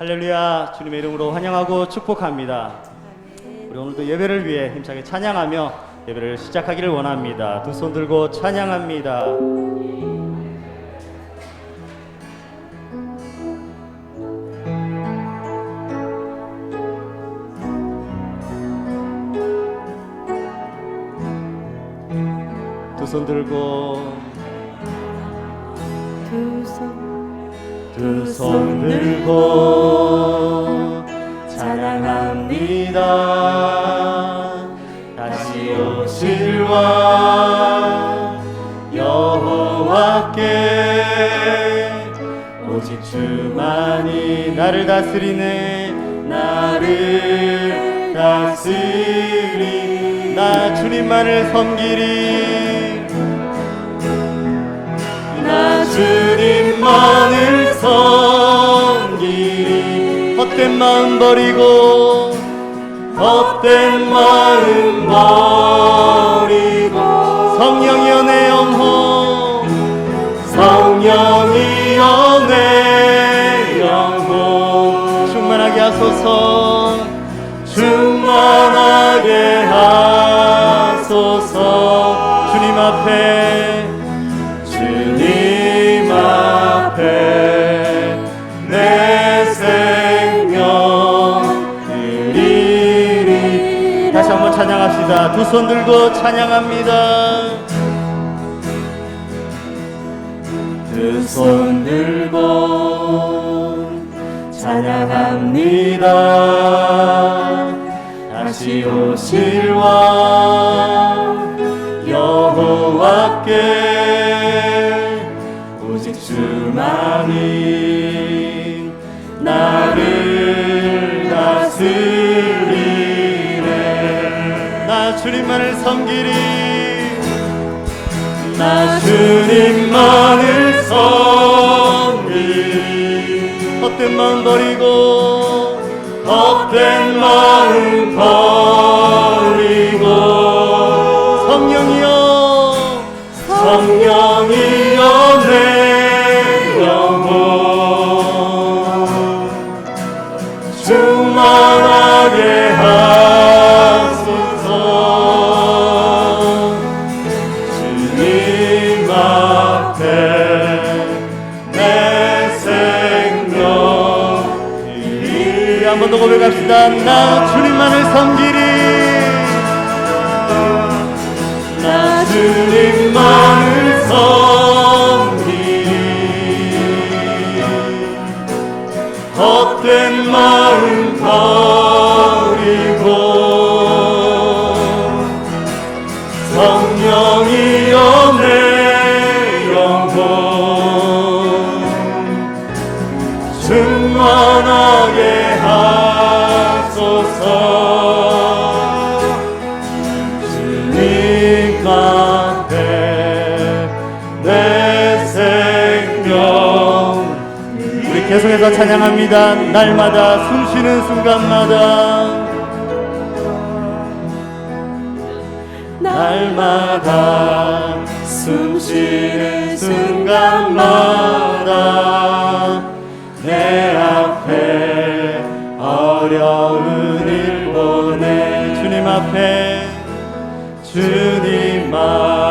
할렐루야 주님의 이름으로 환영하고 축복합니다. 우리 오늘도 예배를 위해 힘차게 찬양하며 예배를 시작하기를 원합니다. 두 손 들고 찬양합니다. 두손 들고 두손 들고 나를 다스리네. 나를 다스리. 나 주님만을 섬기리. 나 주님만을 섬기리. 헛된 마음 버리고 헛된 마음 버리고. 성령이여 내 영혼 영혼 충만 하소서. 충만하게 하소서. 주님 앞에 주님 앞에 내 생명 드리리 다시 한번 찬양합시다. 두 손 들고 찬양합니다 찬양합니다. 다시 오실 왕 여호와께 오직 주만이 나를 다스리네. 나 주님만을 섬기리. 나 주님만을 섬기리 헛된 마음 버리고 헛된 마음 버리고. 성령이여 성령이여 내 영혼. 충만 더 고백합시다 나 주님만을 섬기 계속해서 찬양합니다. 날마다 숨 쉬는 순간마다. 날마다 숨 쉬는 순간마다 내 앞에 어려운 일 보내. 주님 앞에 주님 앞에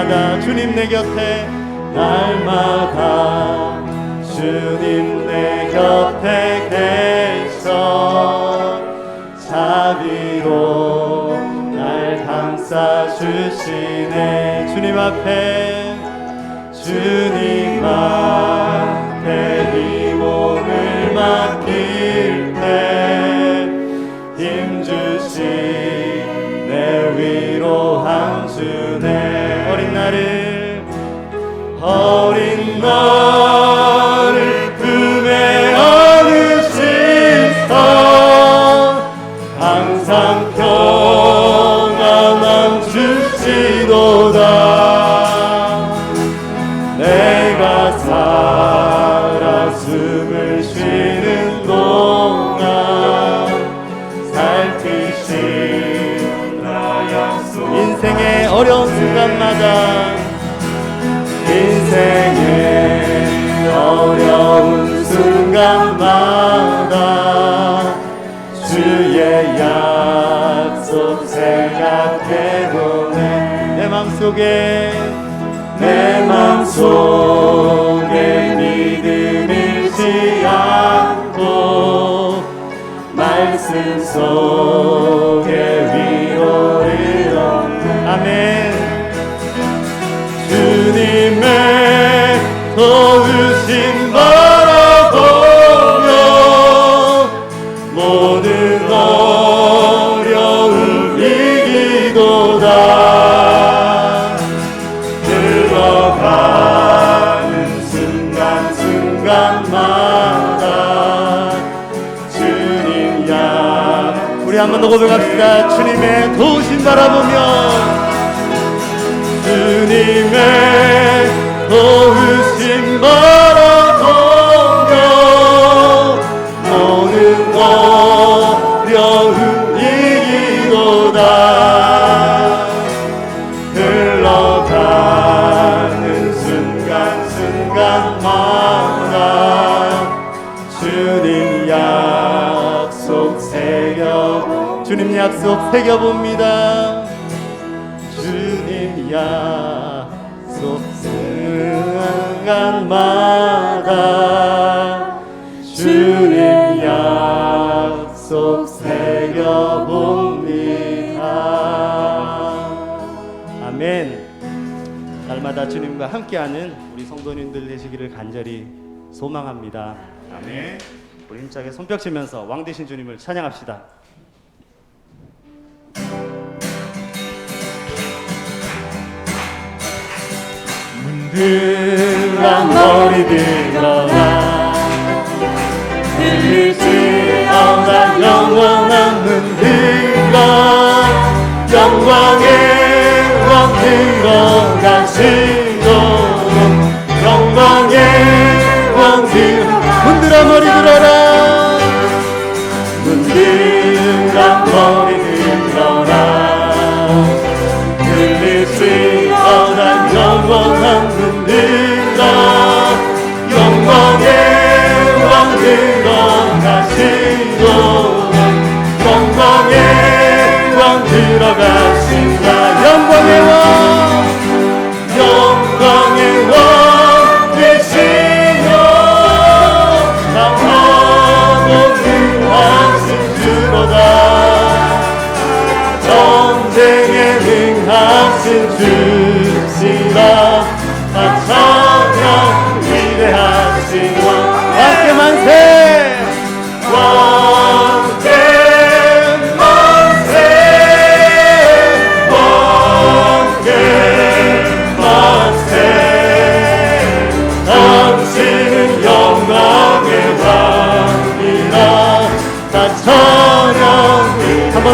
날마다 주님 내 곁에 날마다 주님 내 곁에 계셔. 자비로 날 감싸 주시네. 주님 앞에 주님 앞에 이 몸을 맡길 때 힘 주시 주신 내 위로 한 주네. 어린 나를 어린 나 어려운 순간마다 인생의 어려운 순간마다 주의 약속 생각해보네. 내 맘속에 내 맘속에 믿음 잃지 않고 말씀 속 고백합시다. 주님의 도우심 바라보며. 주님의 도우심 약속 새겨봅니다. 주님 약속 순간마다. 주님 약속 새겨봅니다. 아멘. 날마다 주님과 함께하는 우리 성도님들 되시기를 간절히 소망합니다. 아멘. 우리 힘차게 손뼉 치면서 왕 되신 주님을 찬양합시다 문득한 머리 들어라. 들리지 않아 영원한 문들과 영광의 왕 들어가시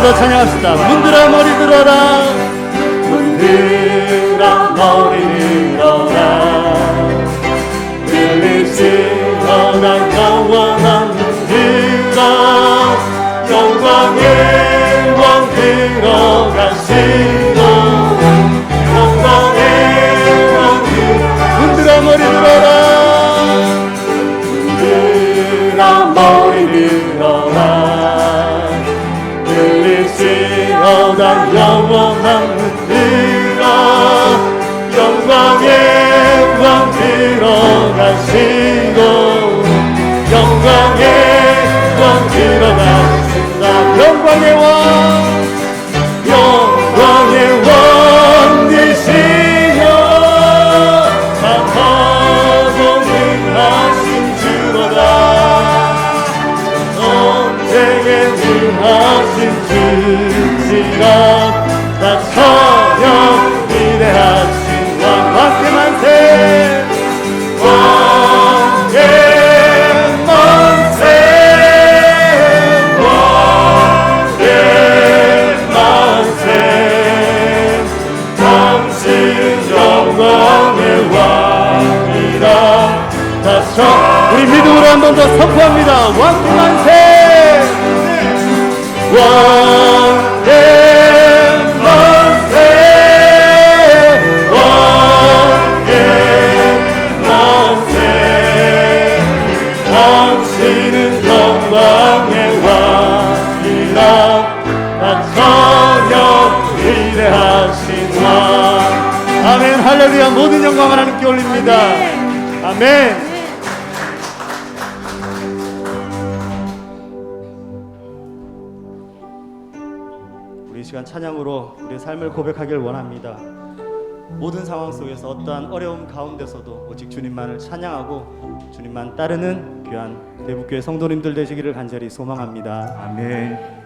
더 찬양합시다. 문들아 머리 들어라. 문들아 머리 영광의 왕 들어가신다. 영광의 왕 아멘 할렐루야 모든 영광 하나님께 올립니다 아멘 우리 이 시간 찬양으로 우리의 삶을 고백하길 원합니다. 모든 상황 속에서 어떠한 어려움 가운데서도 오직 주님만을 찬양하고 주님만 따르는 귀한 대북교회 성도님들 되시기를 간절히 소망합니다. 아멘.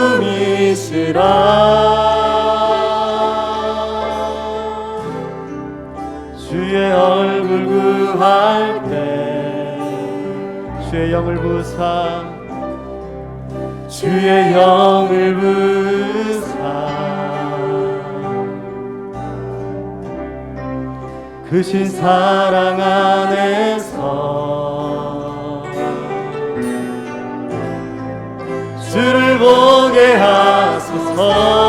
이시라. 주의 얼굴 구할 때 주의 영을 부사. 주의 영을 부사. 그신 사랑 안에서 하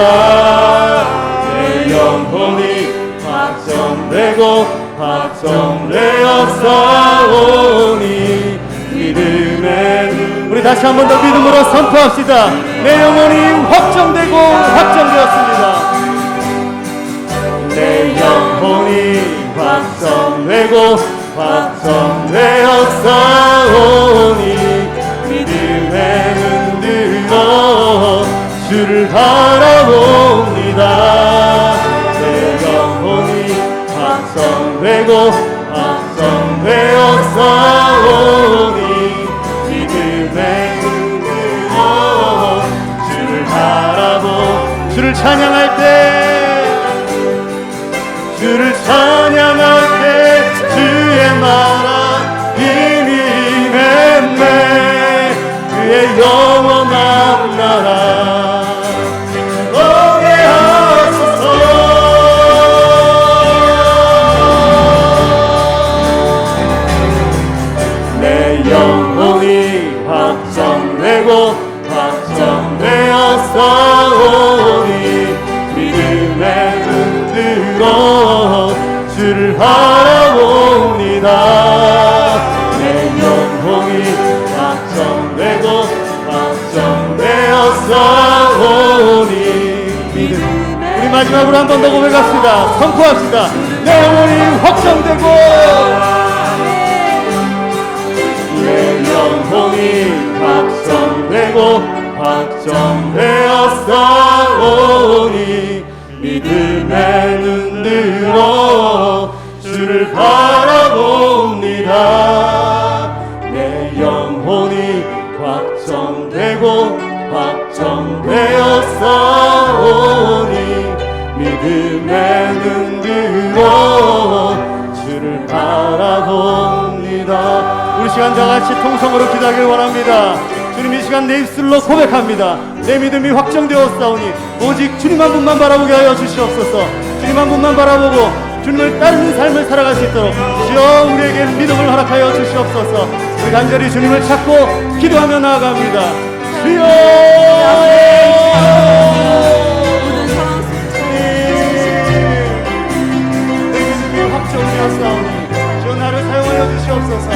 바라봅니다 내 영혼이 확정되고 확정되어 싸우니 믿음의 눈 우리 다시 한 번 더 믿음으로 선포합시다. 내 영혼이 확정되고 확정되었습니다. 내 영혼이 확정되고 확정되어 싸 주를 바라봅니다. 내 영혼이 확정되고 확정되어 싸우니 믿음의 눈 들어 주를 바라보 주를 찬양할 때 주를 찬양할 때 주의 나라 힘이 임했네 그의 영 여러분 한 번 더 고백합시다. 선포합시다. 내 영혼이 확정되고 내 영혼이 확정되고 확정되었사오니 믿음의 눈 들어 주를 바라봅니다. 내 영혼이 확정되고 확정되었사오니 믿음의 능기로 주를 바라봅니다. 우리 시간 다 같이 통성으로 기도하길 원합니다. 주님 이 시간 내 입술로 고백합니다. 내 믿음이 확정되었사오니 오직 주님 한 분만 바라보게 하여 주시옵소서. 주님 한 분만 바라보고 주님을 따르는 삶을 살아갈 수 있도록 주여 우리에게 믿음을 허락하여 주시옵소서. 우리 간절히 주님을 찾고 기도하며 나아갑니다. 주여! 사옵니 주 나를 사용하여 주시옵소서.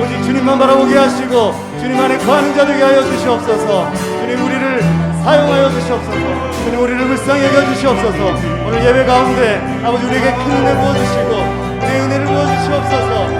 오직 주님만 바라보게 하시고 주님 안에 거하는 자들게 하여 주시옵소서. 주님 우리를 사용하여 주시옵소서. 주님 우리를 불쌍히 여겨 주시옵소서. 오늘 예배 가운데 아버지 우리에게 큰 은혜 부어주시고 내 은혜를 부어주시옵소서.